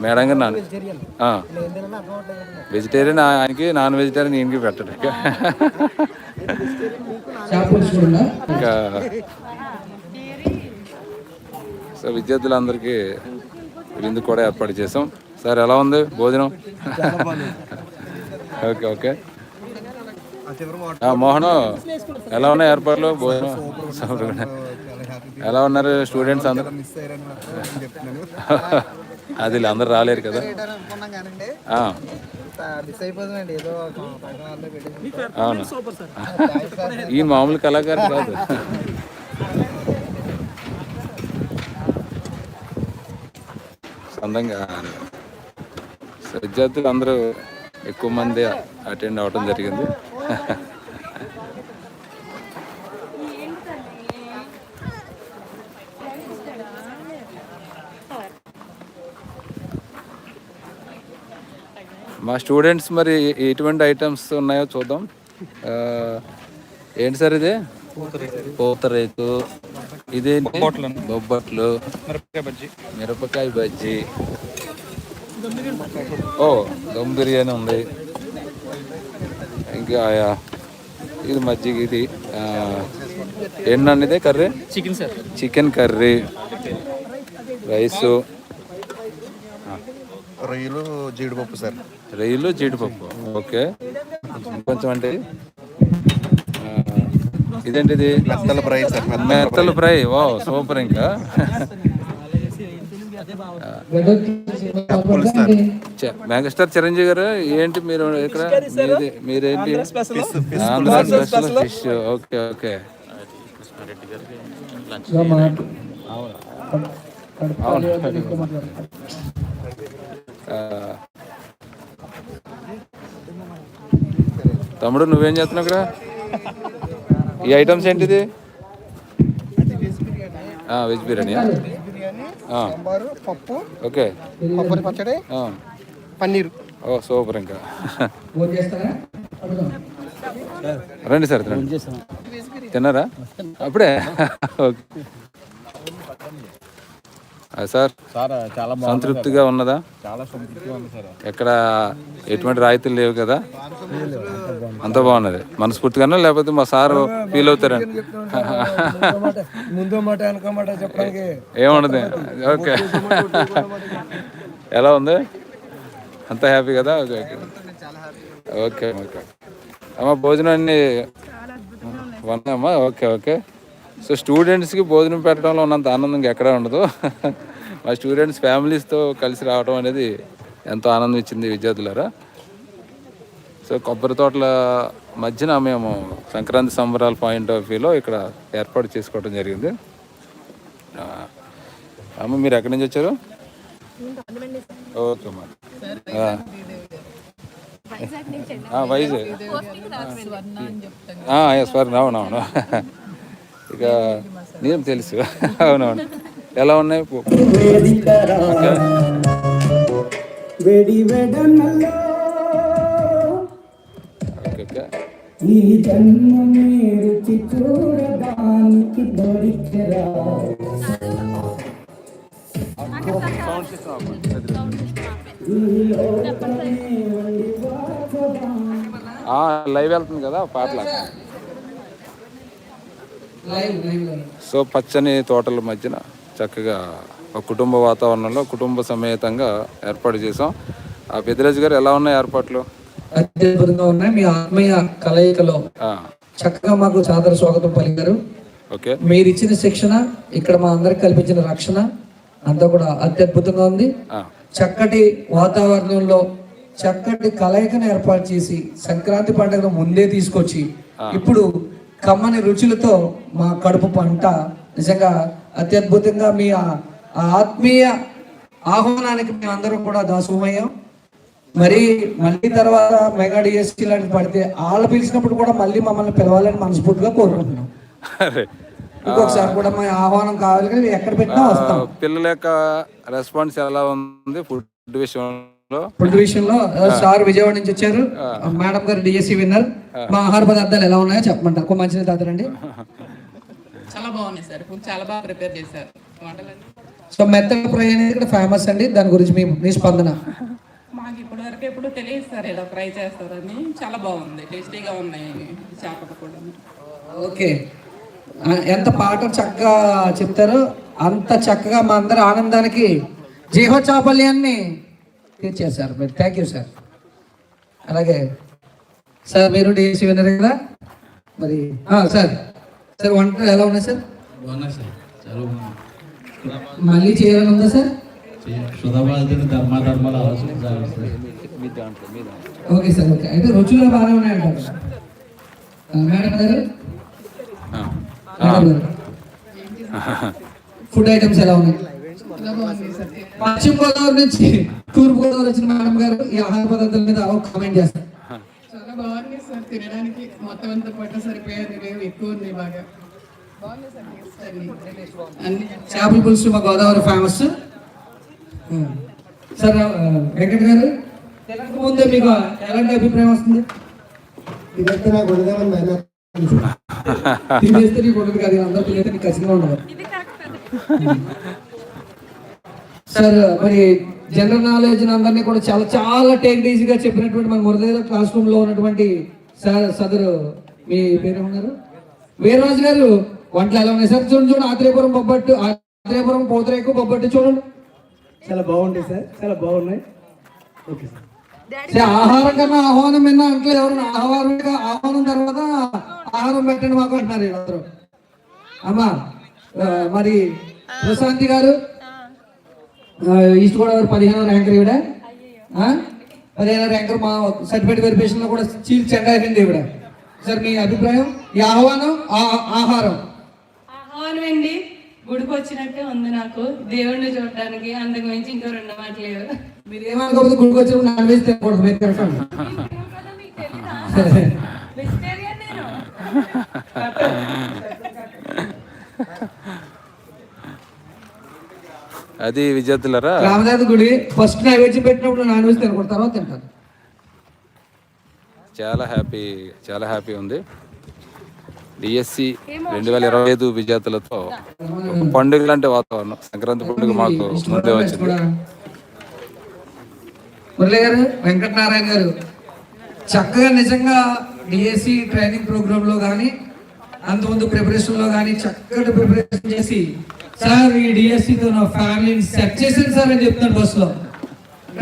Madam గారు నాన్న ఆ. వెజిటేరియన్ ఆయనకి నాన్ వెజిటేరియన్ ఈయనకి పెట్టడు. ఇక. సో విద్యార్థులందరికీ విందు కూడా ఏర్పాటు చేసాం. సార్ ఎలా ఉంది భోజనం? Okay okay. మోహన్ ఎలా ఉన్నాయి ఏర్పాట్లు? భోజనం. ఎలా ఉన్నారు స్టూడెంట్స్ అందరూ? అది అందరు రాలేరు కదా. అవును. ఈ మామూలు కళాకారు కాదు. సొంతంగా సో విద్యార్థులు అందరూ ఎక్కువ మంది అటెండ్ అవ్వడం జరిగింది. మా స్టూడెంట్స్ మరి ఎటువంటి ఐటమ్స్ ఉన్నాయో చూద్దాం. ఏంటి సార్ ఇది? పూతరేకు ఇదేంటి బొబ్బట్లు మిరపకాయ బజ్జీ. ఓ దమ్ బిర్యానీ ఉంది. ఇంకా ఇది మజ్జిగ ఇది. ఇది curry? Chicken sir. Chicken curry. Rice. రొయ్యలు జీడిపప్పు సార్. రొయ్యలు జీడిపప్పు. ఓకే. కొంచెం అంటే? ఆ, ఇదేంటిది? మెత్తల ఫ్రై సార్ మెత్తలు ఫ్రై. ఓ సూపర్ ఇంకా. మెగాస్టార్ చిరంజీవి గారు ఏంటి మీరు ఇక్కడ? మీది మీరేంటి? Andhra special fish okay okay. ఆ, తమ్ముడు నువ్వేం చేస్తున్నావు ఇక్కడ? ఈ ఐటమ్స్ ఏంటిది? ఆ, వెజ్ బిర్యానీ. పప్పు ఓకే. కొబ్బరి పచ్చడి ఆ, పన్నీరు. ఓ సూపర్ ఇంకా. ఫోన్ చేస్తారా అడుగుదాం. రండి. సార్ రండి తిన్నారా? అప్పుడే? ఓకే. సార్ సార్ చాలా సంతృప్తిగా ఉన్నదా? చాలా సంతృప్తిగా ఉంది సార్. ఎక్కడ ఎటువంటి రాయితీలు లేవు కదా? అంత బాగున్నది. మనస్ఫూర్తిగానే లేకపోతే మా సారు ఫీల్ అవుతారండి ముందు మాట చెప్పడానికి ఏముండదు. ఓకే. ఎలా ఉంది? అంత హ్యాపీ కదా? Okay okay. Okay okay. అమ్మ భోజనం అన్ని వన్నామ్మా ఓకే ఓకే. సో స్టూడెంట్స్కి భోజనం పెట్టడంలో ఉన్నంత ఆనందం ఎక్కడా ఉండదు. మా స్టూడెంట్స్ ఫ్యామిలీస్తో కలిసి రావడం అనేది ఎంతో ఆనందం ఇచ్చింది విద్యార్థులారా. సో కొబ్బరి తోటల మధ్యన మేము సంక్రాంతి సంబరాల పాయింట్ ఆఫ్ వ్యూలో ఇక్కడ ఏర్పాటు చేసుకోవడం జరిగింది. అమ్మ మీరు ఎక్కడి నుంచి వచ్చారు? ఓకే అమ్మా. వైజాగ్ స్వర్ణ. అవునవును. ఇక నేను తెలుసు? అవునవును. ఎలా ఉన్నాయి? ఈ జన్మ చూడడానికి దొరికరా. లైవ్ వెళ్తుంది కదా పాటలు? సో పచ్చని తోటల మధ్యన చక్కగా ఒక కుటుంబ వాతావరణంలో కుటుంబ సమేతంగా ఏర్పాటు చేసాం ఆ పెద్దిరాజు గారు ఎలా ఉన్నాయి ఏర్పాట్లు? అత్యద్భుతంగా ఉన్నాయి. మీ ఆత్మీయ కలయికలో చక్కగా మాకు సాదర స్వాగతం పలికారు. ఓకే. మీరు ఇచ్చిన శిక్షణ ఇక్కడ మా అందరికి కల్పించిన రక్షణ అంతా కూడా అత్యద్భుతంగా ఉంది. చక్కటి వాతావరణంలో చక్కటి కలయికను ఏర్పాటు చేసి సంక్రాంతి పండుగను ముందే తీసుకొచ్చి ఇప్పుడు కమ్మని రుచులతో మా కడుపు పంట నిజంగా అత్యద్భుతంగా మీ ఆత్మీయ ఆహ్వానానికి మేము అందరం కూడా దాసోమయ్యాం మరి మళ్ళీ తర్వాత మెగా డిఎస్సీ లాంటి పడితే వాళ్ళు పిలిచినప్పుడు కూడా మళ్ళీ మమ్మల్ని పిలవాలని మనస్ఫూర్తిగా కోరుకుంటున్నాం. ఇంకొకసారి కూడా మా ఆహ్వానం కావాలి కానీ ఎక్కడ పెట్టినా వస్తాం. పిల్లల యొక్క రెస్పాన్స్ ఎలా ఉంది? ఫుడ్ విషయంలో ఫుడ్ విషయంలో సార్ విజయవాడ నుంచి వచ్చారు. మేడం గారు డిఎస్సి విన్నర్ మా ఆహార పదార్థాలు ఎలా ఉన్నాయో చెప్పమంటారు. ఒక మంచిది తాతారండి చాలా బాగున్నాయి సార్. ఫుడ్ చాలా బాగా ప్రిపేర్ చేశారు. వంటలన్నీ. సో మెత్తగా ఫ్రై అనేది ఇక్కడ ఫేమస్ అండి. దాని గురించి మీ మీ స్పందన. మాకు ఇప్పటి వరకు ఎప్పుడు తెలియదు సార్ ఇలా ఫ్రై చేస్తారని. చాలా బాగుంది. టేస్టీగా ఉన్నాయి చేపలు కూడా. ఓకే. ఎంత పాట చక్కగా చెప్తారో అంత చక్కగా మా అందరి ఆనందానికి జీవ చాపల్యాన్ని తీర్చేశారు మీరు థ్యాంక్ యూ సార్ అలాగే సార్ మీరు డిఎస్సి విన్నారు కదా? మరి ఆ, సార్ సార్ వంట ఎలా ఉన్నాయి సార్ బాగున్నాయి సార్ చాలా బాగున్నాయి మళ్ళీ చేయాలని ఉందా సార్ ఆలోచించాలి సార్ ఓకే సార్ ఓకే అయితే రుచులు బాగానే ఉన్నాయంట మేడం గారు? ఆ. మేడం గారు? ఫుడ్ ఐటమ్స్ ఎలా ఉన్నాయి? పశ్చిమ గోదావరి నుంచి తూర్పు గోదావరి వచ్చిన మేడం గారు ఈ ఆహార పదార్థాల మీద ఒక కామెంట్ చేస్తారు. చాలా బాగుంది సార్ తినడానికి మొత్తం అంతా పొట్ట సరిపోయేది లేవు ఎక్కువ ఉంది బాగా. అన్ని. అన్ని చేపల పులుసు మా గోదావరి ఫేమస్ సార్ వెంకట్ గారు తినక ముందే మీకు ఎలాంటి అభిప్రాయం వస్తుంది? ఇదైతే నాకు ఉడదామని భయం తినేస్తే నీకు ఉండదు కదా అందరూ తినేస్తే నీకు ఖచ్చితంగా ఉండదు. సార్ మరి జనరల్ నాలెడ్జ్ అందరినీ కూడా చాలా చాలా టేక్ ఈజీగా చెప్పినటువంటి మన మురళీధర క్లాస్ రూమ్లో ఉన్నటువంటి సార్ సదరు మీ పేరు ఉన్నారు వీరరాజు గారు వంటలు ఎలా ఉన్నాయి? సార్ చూడండి చూడండి ఆత్రేయపురం బొబ్బట్టు ఆత్రేయపురం పోతరేకు బొబ్బట్టు చూడండి. చాలా బాగుంటాయి సార్ చాలా బాగున్నాయి. Okay sir. ఆహారం కన్నా ఆహ్వానం విన్నా అంటే ఎవరు ఆహారం ఆహ్వానం తర్వాత ఆహారం పెట్టండి మాకు అంటున్నారు అమ్మా మరి ప్రశాంతి గారు ఈస్ట్ గోదావరి పదిహేనో ర్యాంకర్ ఈవిడ? ఆ? పదిహేనో ర్యాంకర్ మా సర్టిఫికేట్ వెరిఫికేషన్లో కూడా చీల్ చెండా అయింది ఈవిడ. సార్ మీ అభిప్రాయం? ఈ ఆహ్వానం? ఆహారం? ఆహ్వానం అండి గుడికి వచ్చినట్టే ఉంది నాకు. దేవుణ్ణి చూడడానికి అంతకు మించి ఇంకో రెండు మాటలు లేవు. మీరు ఏమనుకోకపోతే గుడికి వచ్చినప్పుడు నాన్ వెజ్ తినకూడదు. మీరు వెజిటేరియన్ నేను. అది విద్యార్థులరా? రామదాస్ గుడి ఫస్ట్ నైవేద్యం పెట్టినప్పుడు నాన్ వెజ్ తినకూడదు తర్వాత తింటారు. చాలా హ్యాపీ చాలా హ్యాపీ ఉంది. డిఎస్సి రెండు వేల ఇరవై ఐదు విద్యార్థులతో పండుగ లాంటి వాతావరణం. సంక్రాంతి పండుగ మాకు ముందే వచ్చింది. కూడా. మురళి గారు వెంకటనారాయణ గారు చక్కగా నిజంగా డిఎస్సి ట్రైనింగ్ ప్రోగ్రామ్లో కానీ అంతకుముందు ప్రిపరేషన్లో కానీ చక్కటి ప్రిపరేషన్ చేసి సార్ ఈ డిఎస్సి తో నా ఫ్యామిలీని సెట్ చేశాను సార్ అని చెప్తాను బస్లో.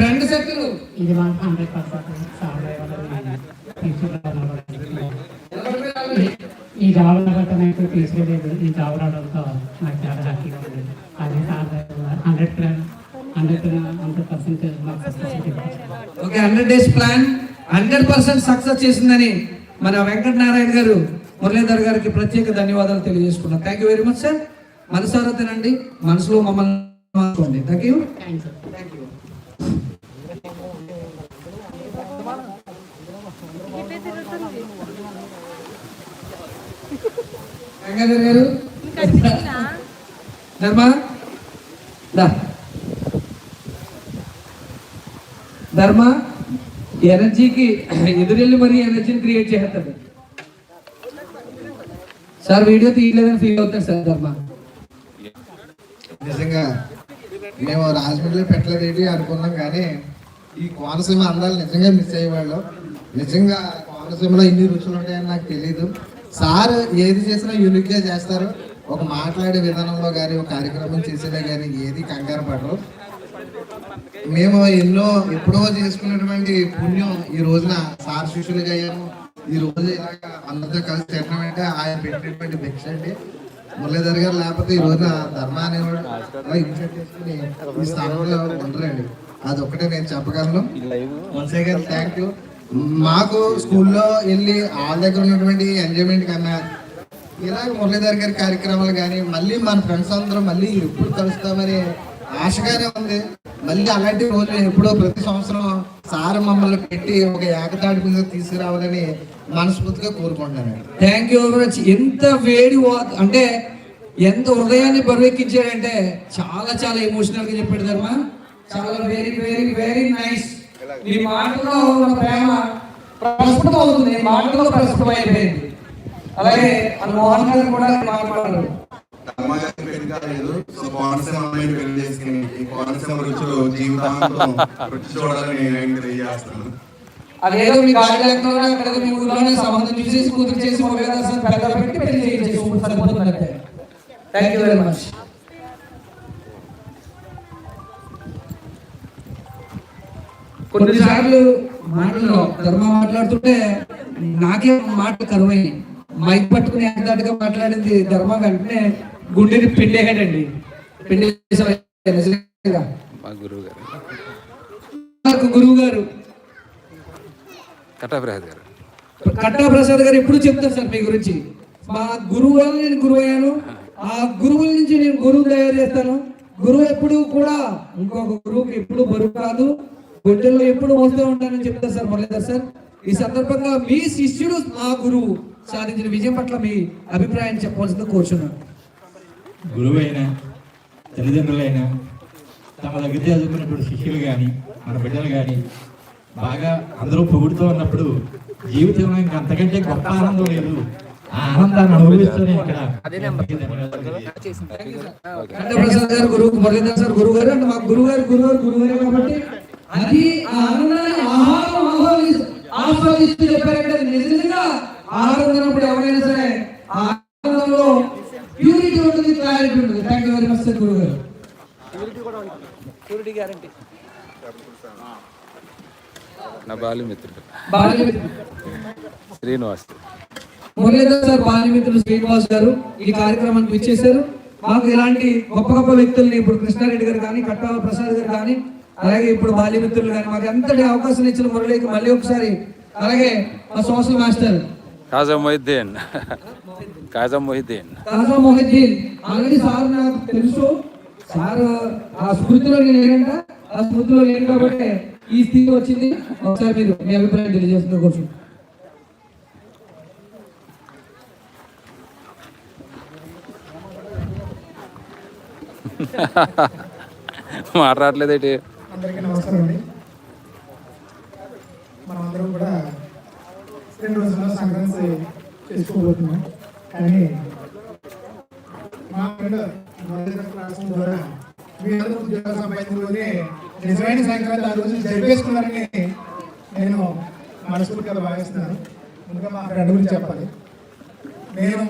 రెండు సెట్లు. ఇది హండ్రెడ్ పర్సెంట్ ఈ జాబ్ రావడం అయితే తీసుకోలేదు ఈ జాబ్ రావడంతో నాకు చాలా హ్యాపీగా ఉంది. అది hundred hundred hundred percent okay hundred days plan hundred percent success చేసిందని మన వెంకటనారాయణ గారు మురళీధర్ గారికి ప్రత్యేక ధన్యవాదాలు తెలియజేసుకున్నాం. Thank you very much sir మనసారా తినండి మనసులో మమ్మల్ని మార్చుకోండి. Thank you thank you Gangadhar గారు. ధర్మ? దా. ధర్మ ఎనర్జీకి ఎదురెళ్ళి మరీ ఎనర్జీని క్రియేట్ చేస్తాడు సార్ వీడియో తీయలేదని ఫీల్ అవుతాడు సార్ ధర్మ. నిజంగా మేము రాజమండ్రిలో పెట్టలేదు అనుకున్నాం కానీ ఈ కోనసీమ అందాలు నిజంగా మిస్ అయ్యేవాళ్ళం. నిజంగా కోనసీమలో ఇన్ని రుచులు ఉంటాయని నాకు తెలియదు సార్ ఏది చేసినా యూనిక్గా చేస్తారు. ఒక మాట్లాడే విధానంలో కానీ ఒక కార్యక్రమం చేసేదే కానీ ఏది కంగారు పడరు. మేము ఎన్నో ఎప్పుడో చేసుకున్నటువంటి పుణ్యం ఈ రోజున సార్ శిష్యులుగా అయ్యాము. ఈ రోజు ఇలాగా అందరితో కలిసి తినడం ఆయన పెట్టినటువంటి భిక్ష అండి. మురళీధర్ గారు లేకపోతే ఈ రోజున ధర్మ అనేవాడు. చేసుకుని ఈ స్థానంలో ఉండరండి. అది ఒక్కటే నేను చెప్పగలను. వన్స్ అగైన్ థ్యాంక్ యూ మాకు స్కూల్లో వెళ్ళి వాళ్ళ దగ్గర ఉన్నటువంటి ఎంజాయ్మెంట్ కన్నా ఇలాగ మురళీధర్ గారి కార్యక్రమాలు కానీ మళ్ళీ మన ఫ్రెండ్స్ అందరం మళ్ళీ ఎప్పుడు కలుస్తామని ఆశగానే ఉంది. మళ్ళీ అలాంటి రోజు ఎప్పుడో ప్రతి సంవత్సరం సార్ మమ్మల్ని పెట్టి ఒక ఏకతాటి మీద తీసుకురావాలని మనస్ఫూర్తిగా కోరుకుంటున్నాను. థ్యాంక్ యూ వెరీ మచ్ ఎంత వేడి అంటే ఎంత హృదయాన్ని బరువెక్కించాడంటే చాలా చాలా ఎమోషనల్గా చెప్పాడు ధర్మ. చాలా వెరీ వెరీ వెరీ నైస్ ఈ మాటలో ఉన్న ప్రేమ ప్రస్ఫుటం అవుతుంది. ఈ మాటలో ప్రస్ఫుటం అయిపోయింది. అలాగే మన మోహన్ గారు కూడా మాట్లాడారు. కాలేదు సో కోనసీమ అమ్మాయిని పెళ్ళి చేసుకుని ఈ కోనసీమ రుచులు జీవితాంతం రుచి చూడాలని నేను తెలియజేస్తాను అదేదో మీ అక్కడ మీ ఊర్లోనే సంబంధం చూసేసి కూతురు చేసి పెట్టి పెళ్ళి చేయించేసి సరిపోతుందంటే. థ్యాంక్ యూ వెరీ మచ్ కొన్నిసార్లు మాటలు ధర్మ మాట్లాడుతుంటే నాకే మాటలు కరువైనాయి. మైక్ పట్టుకుని ఎంతగా మాట్లాడింది ధర్మ వెంటనే గుండెని పిండేసా గురువు గారు నాకు గురువు గారు. ఎప్పుడు చెప్తారు సార్ మీ గురించి? మా గురువు వల్ల నేను గురువు అయ్యాను ఆ గురువుల నుంచి నేను గురువు తయారు చేస్తాను. గురువు ఎప్పుడు కూడా ఇంకొక గురువుకి ఎప్పుడు బరువు కాదు. గుడ్డల్లో ఎప్పుడు మోస్తూ ఉంటానని చెప్తారు సార్ మురళీధర్ సార్. ఈ సందర్భంగా మీ శిష్యుడు మా గురువు సాధించిన విజయం పట్ల మీ అభిప్రాయం చెప్పవలసింది కోరుచున్నాను. గురువైనా తల్లిదండ్రులైనా తమ దగ్గర చదువుకున్నప్పుడు శిష్యులు కానీ మన బిడ్డలు కానీ బాగా అందరూ పొగుడుతూ ఉన్నప్పుడు జీవితంలో ఇంకా అంతకంటే గొప్ప ఆనందం లేదు. ఆ ఆనందాన్ని అనుభవిస్తూనే ఇక్కడ కట్టా ప్రసాద్ గారు గురువు మురళీధర్ సార్. గురువు గారు అంటే మా గురువు గారు గురువు గారు గురువు గారు కాబట్టి అది ఆ ఆనందాన్ని ఆహారం ఆస్వాదిస్తూ చెప్పారంటే నిజంగా ఆహారం ఎవరైనా సరే ఆ ఆనందంలో ప్యూరిటీ ఉంటుంది క్లారిటీ ఉంటుంది. Thank you very much sir గురువు గారు. నా బాల్యమిత్రుడు. బాల్యమిత్రుడు. శ్రీనివాస్. మురళీధర్ సార్ బాల్యమిత్రులు శ్రీనివాస్ గారు ఈ కార్యక్రమానికి విచ్చేశారు. మాకు ఇలాంటి గొప్ప గొప్ప వ్యక్తుల్ని ఇప్పుడు కృష్ణారెడ్డి గారు కానీ కట్టాల ప్రసాద్ గారు కానీ అలాగే ఇప్పుడు బాల్యమిత్రులు కానీ మాకు ఎంతటి అవకాశం ఇచ్చిన మురళికి మళ్ళీ ఒకసారి అలాగే మా social master Khaja Mohiddin. Khaja Mohiddin. Khaja Mohiddin. Already sir నాకు తెలుసు. సార్ ఆ స్మృతిలో నేను లేనంట ఆ స్మృతిలో లేను కాబట్టి ఈ స్థితి వచ్చింది. ఒకసారి మీరు మీ అభిప్రాయం తెలియజేస్తున్న కోసం మాట్లాడలేదేటి? అందరికీ నమస్కారం అండి. మనమందరం కూడా రెండు సంక్రాంతి చేసుకోబోతున్నాం. కానీ మా ఫ్రెండ్ క్లాస్ ద్వారా మీ అందరూ ఉద్యోగ సంపాదించుకునే నిజమైన సంక్రాంతి ఆ రోజు జరిపేసుకున్నారని నేను మనస్ఫూర్తిగా భావిస్తున్నాను. ముందుగా మా ఫ్రెండ్ గురించి చెప్పాలి. నేను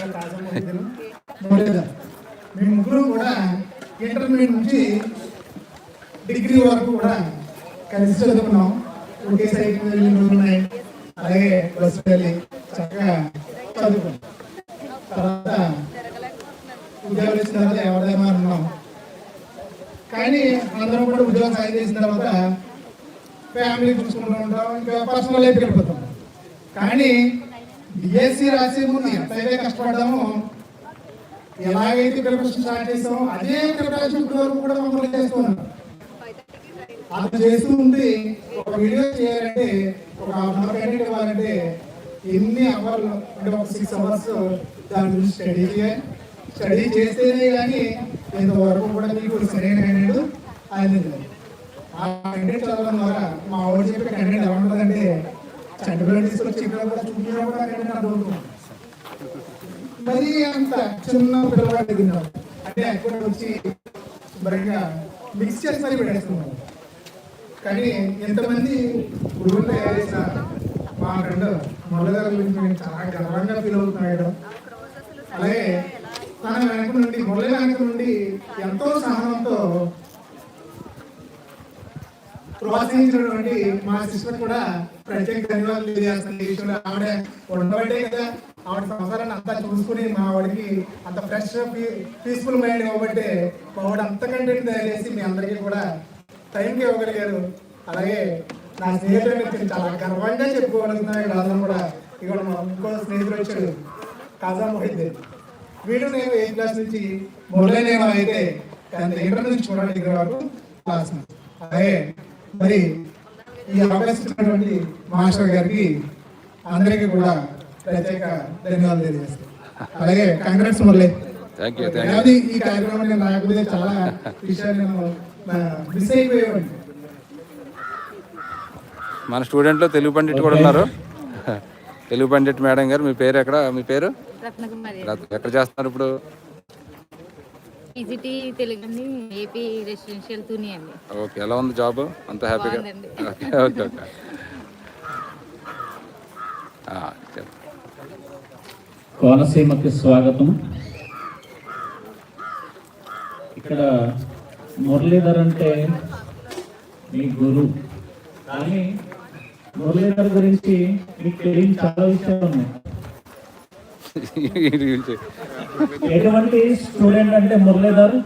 నా మేము ముగ్గురు కూడా ఇంటర్మీడియట్ నుంచి డిగ్రీ వరకు కూడా కలిసి చదువుకున్నాం. ఒకే సైకిల్ వెళ్ళిన ఉన్నాయి. అలాగే బస్సు వెళ్ళి చక్కగా చదువుకున్నాం. తర్వాత ఉద్యోగాలు ఇచ్చిన తర్వాత ఎవరిదేమో అన్నాం కానీ అందరం కూడా ఉద్యోగం సాయం చేసిన తర్వాత ఫ్యామిలీ చూసుకుంటూ ఉంటాం ఇంకా పర్సనల్ లైఫ్కి వెళ్ళిపోతాం. కానీ బిఎస్సీ రాసే ముందు ఎంతైతే కష్టపడ్డామో ఎలాగైతే ప్రిపరేషన్ స్టార్ట్ చేసామో అదే ప్రిపరేషన్ ఇప్పుడు వరకు కూడా మమ్మల్ని చేస్తున్నాం అది చేస్తూ ఉండి ఒక వీడియో చేయాలంటే ఒక హాఫ్ అవర్ కంటెంట్ ఇవ్వాలంటే ఎన్ని అవర్లు? అంటే ఒక సిక్స్ అవర్స్ దాని గురించి స్టడీ చేయాలి. స్టడీ చేస్తేనే కానీ ఇంతవరకు కూడా మీకు సరైన కంటెంట్ అందింది ఆ కంటెంట్ చదవడం ద్వారా మా ఊరు చెప్పే కంటెంట్ ఎలా ఉంటుందంటే చంటిపిల్లలు తీసుకొచ్చి ఇక్కడ కూడా చూపించడం కూడా కంటెంట్ అర్థమవుతుంది మరి అంత చిన్న పిల్లవాడు దగ్గర అంటే అక్కడ వచ్చి శుభ్రంగా మిక్స్ చేసి మరి పెట్టేస్తున్నాడు కానీ ఎంతమంది గురువులు తయారు మా ఫ్రెండ్ మొదలగారి గురించి నేను చాలా గర్వంగా ఫీల్ అవుతున్నాడు అలాగే తన వెనక నుండి మొదల వెనక నుండి ఎంతో సహనంతో ప్రోత్సహించినటువంటి మా సిస్టర్ కూడా ప్రత్యేక ధన్యవాదాలు తెలియాల్సిన విషయంలో ఆవిడ ఉండబట్టే కదా ఆవిడ సంసారాన్ని అంతా చూసుకుని మా వాడికి అంత ఫ్రెష్ పీస్ఫుల్ మైండ్ ఇవ్వబట్టే మా వాడు అంత కంటెంట్ తయారు చేసి మీ అందరికీ కూడా టైంకి ఇవ్వగలిగారు. అలాగే నా స్నేహితులు నేను చాలా గర్వంగా చెప్పుకోగలుగుతున్నాను ఇక్కడ అందరం కూడా ఇక్కడ మా ఇంకో స్నేహితుడు వచ్చాడు కాజా మోహిద్దీన్ వీడు నేను ఏ క్లాస్ నుంచి మొదలై నేను అయితే కానీ ఇంటర్ నుంచి చూడండి దగ్గర వరకు క్లాస్ అలాగే మరి ఈ అవకాశం ఇచ్చినటువంటి మాస్టర్ గారికి అందరికీ కూడా ప్రత్యేక ధన్యవాదాలు తెలియజేస్తాను. అలాగే కాంగ్రెస్ మురళి. ఈ కార్యక్రమం నేను రాకపోతే చాలా విషయాలు నేను మిస్ అయిపోయేవాడిని మన స్టూడెంట్లో తెలుగు పండిట్ కూడా ఉన్నారు. తెలుగు పండిట్ మేడం గారు మీ పేరు ఎక్కడ? మీ పేరు? రత్న- ఎక్కడ చేస్తున్నారు ఇప్పుడు? PGT Telugu AP residential Tuni అండి. ఓకే ఎలా ఉంది జాబ్? అంత హ్యాపీగా. Okay okay okay. కోనసీమకి స్వాగతం. ఇక్కడ మురళీధర్ అంటే మీ గురు. కానీ మురళీధర్ గురించి మీకు తెలియని చాలా విషయాలు ఉన్నాయి. ఎటువంటి స్టూడెంట్ అంటే మురళీధర్?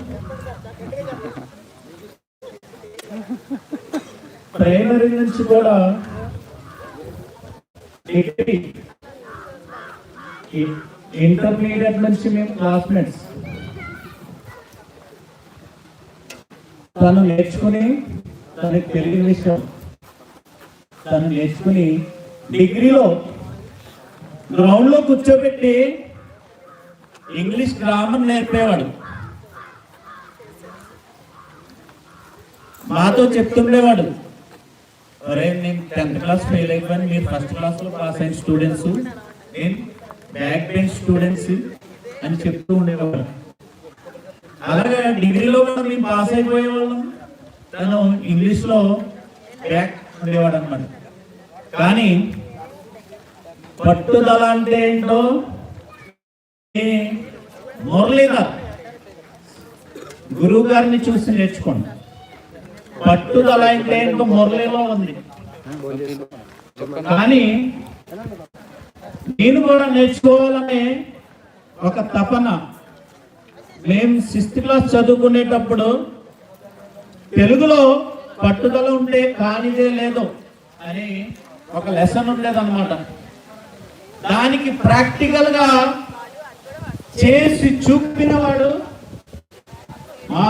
ప్రైమరీ నుంచి కూడా డిగ్రీ. ఇంటర్మీడియట్ నుంచి మేము క్లాస్మేట్స్. తను నేర్చుకుని తనకి తెలియని విషయం. తను నేర్చుకుని డిగ్రీలో గ్రౌండ్లో కూర్చోబెట్టి ఇంగ్లీష్ గ్రామర్ నేర్పేవాడు. మాతో చెప్తుండేవాడు అరే నేను టెన్త్ క్లాస్ ఫెయిల్ అయిపోయాను. మీరు ఫస్ట్ క్లాస్లో పాస్ అయిన స్టూడెంట్స్. నేను బ్యాక్ బెంచ్ స్టూడెంట్స్ అని చెప్తూ ఉండేవాడు. అలాగే డిగ్రీలో కూడా మేము పాస్ అయిపోయే వాళ్ళం తను ఇంగ్లీష్లో బ్యాక్ ఉండేవాడు అనమాట కానీ పట్టుదల అంటే ఏంటో మురళీధర్ గురువు గారిని చూసి నేర్చుకోండి. పట్టుదల అంటే ఏంటో మురళీలో ఉంది. కానీ నేను కూడా నేర్చుకోవాలనే ఒక తపన మేము సిక్స్త్ క్లాస్ చదువుకునేటప్పుడు తెలుగులో పట్టుదల ఉంటే కానిదే లేదు అని ఒక లెసన్ ఉండేదన్నమాట. దానికి ప్రాక్టికల్గా చేసి చూపినవాడు మా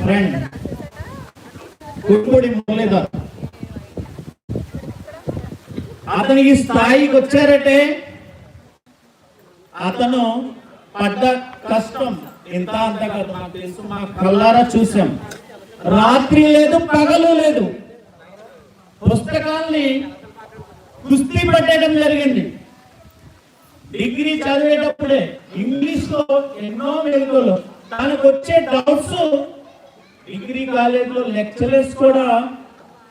ఫ్రెండ్ కుట్టుబడి మురళీధర్. అతనికి స్థాయికి వచ్చారంటే అతను పడ్డ కష్టం. ఎంత అంత కాదు నాకు తెలుసు మా కళ్ళారా చూసాం. రాత్రి లేదు పగలు లేదు. పుస్తకాల్ని కుస్తీ పట్టేయడం జరిగింది. డిగ్రీ చదివేటప్పుడే ఇంగ్లీష్లో ఎన్నో మెరుగులు దానికి వచ్చే డౌట్స్ డిగ్రీ కాలేజీలో లెక్చరర్స్ కూడా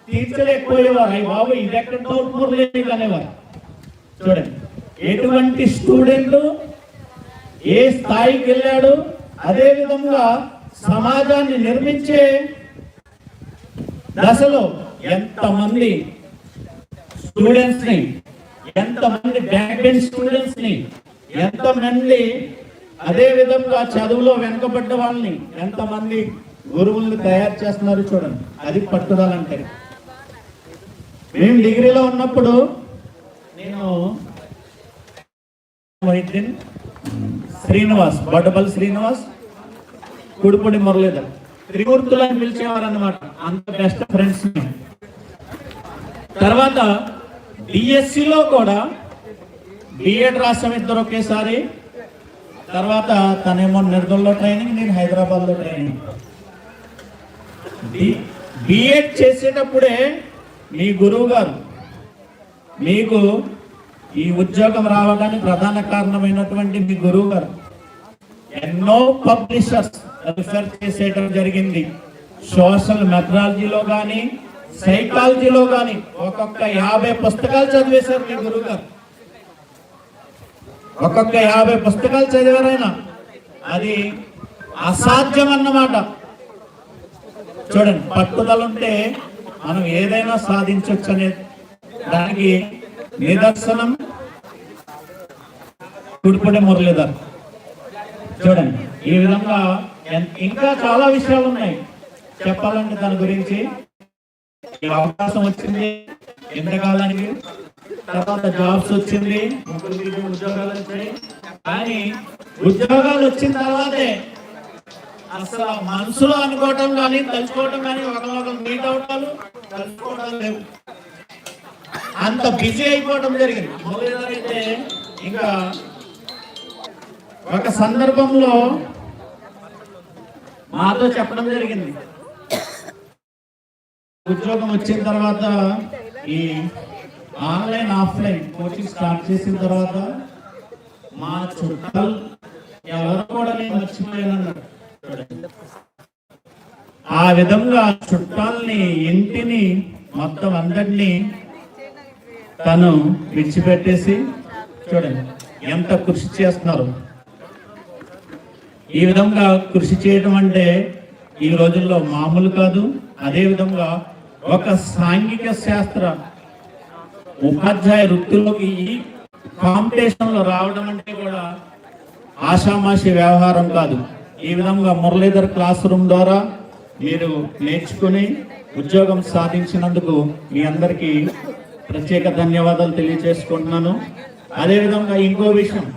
తీర్చలేకపోయేవారు. అయ్యి బాబు ఇది ఎక్కడ డౌట్ మురలేదు అనేవారు. చూడండి ఎటువంటి స్టూడెంట్ ఏ స్థాయికి వెళ్ళాడు? అదే విధంగా సమాజాన్ని నిర్మించే దశలో ఎంతమంది స్టూడెంట్స్ని ఎంతమంది బ్యాక్ బెంచ్ స్టూడెంట్స్ని ఎంతమంది అదే విధంగా చదువులో వెనుకబడ్డ వాళ్ళని ఎంతమంది గురువుల్ని తయారు చేస్తున్నారు చూడండి. అది పట్టుదల అంటే మేము డిగ్రీలో ఉన్నప్పుడు నేను వైద్యం శ్రీనివాస్ బడ్డపల్లి శ్రీనివాస్ కుడిపొడి మురళీధర్. త్రిమూర్తులు అని పిలిచేవారు అంత బెస్ట్ ఫ్రెండ్స్ తర్వాత BSc కూడా బిఎడ్ రాసాం ఇద్దరు ఒకేసారి తర్వాత తనేమో నిర్మల్లో ట్రైనింగ్ నేను హైదరాబాద్లో ట్రైనింగ్ బిఎడ్ చేసేటప్పుడే మీ గురువు గారు మీకు ఈ ఉద్యోగం రావడానికి ప్రధాన కారణమైనటువంటి మీ గురువు గారు ఎన్నో పబ్లిషర్స్ రిఫర్ చేసేయడం జరిగింది. సోషల్ మెథడాలజీలో కానీ సైకాలజీలో కానీ ఒక్కొక్క యాభై పుస్తకాలు చదివేశారు మీ గురువు గారు ఒక్కొక్క యాభై పుస్తకాలు చదివారైనా అది అసాధ్యం అన్నమాట చూడండి పట్టుదల ఉంటే మనం ఏదైనా సాధించవచ్చు అనే దానికి నిదర్శనం కుడిపూడి మురళీధర్ చూడండి ఈ విధంగా ఇంకా చాలా విషయాలు ఉన్నాయి. చెప్పాలంటే దాని గురించి అవకాశం వచ్చింది ఎంతకాలానికి తర్వాత జాబ్స్ వచ్చింది ఉద్యోగాలు వచ్చాయి. కానీ ఉద్యోగాలు వచ్చిన తర్వాతే అసలు మనసులో అనుకోవటం కానీ తలుచుకోవటం కానీ ఒకరినొకరు మీట్ అవటాలు కలుసుకోవడం లేవు. అంత బిజీ అయిపోవటం జరిగింది. మురళీధర్ అయితే ఇంకా ఒక సందర్భంలో మాతో చెప్పడం జరిగింది. ఉద్యోగం వచ్చిన తర్వాత ఈ ఆన్లైన్ ఆఫ్లైన్ కోచింగ్ స్టార్ట్ చేసిన తర్వాత మా చుట్టాలు ఎవరు కూడా నేను మర్చిపోయానన్నాడు ఆ విధంగా చుట్టాలని ఇంటిని మొత్తం అందరినీ తను విడిచిపెట్టేసి చూడండి ఎంత కృషి చేస్తున్నారు. ఈ విధంగా కృషి చేయడం అంటే ఈ రోజుల్లో మామూలు కాదు అదేవిధంగా ఒక సాంఘిక శాస్త్ర ఉపాధ్యాయ వృత్తిలోకి ఈ కాంపిటీషన్లో రావడం అంటే కూడా ఆషామాషి వ్యవహారం కాదు. ఈ విధంగా మురళీధర్ క్లాస్ రూమ్ ద్వారా మీరు నేర్చుకుని ఉద్యోగం సాధించినందుకు మీ అందరికీ ప్రత్యేక ధన్యవాదాలు తెలియజేసుకుంటున్నాను. అదేవిధంగా ఇంకో విషయం.